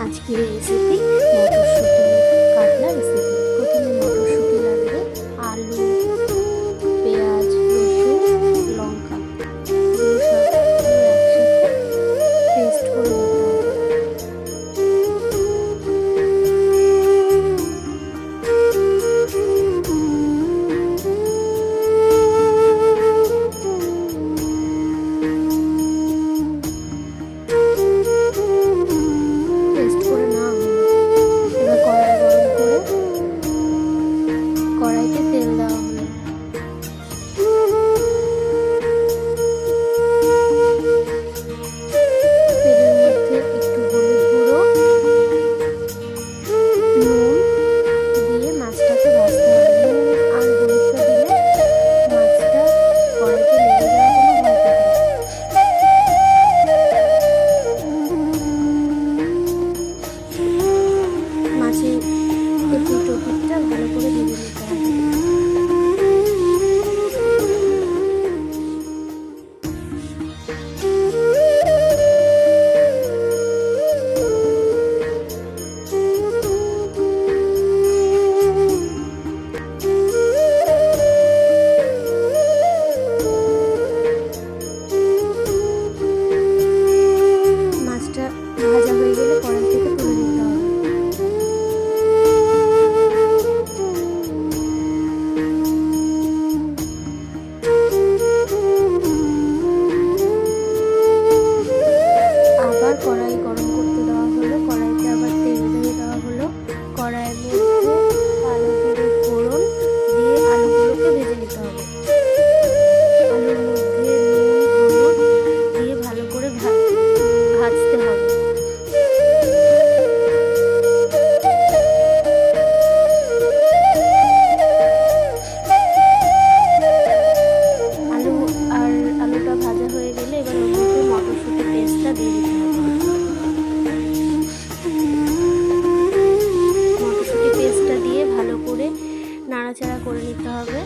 আজকের এই রেসিপি মটরশুঁটি কাটলা রেসিপি চর্বিটা ভালো করে দিয়ে Capricornio. করে নিতে হবে।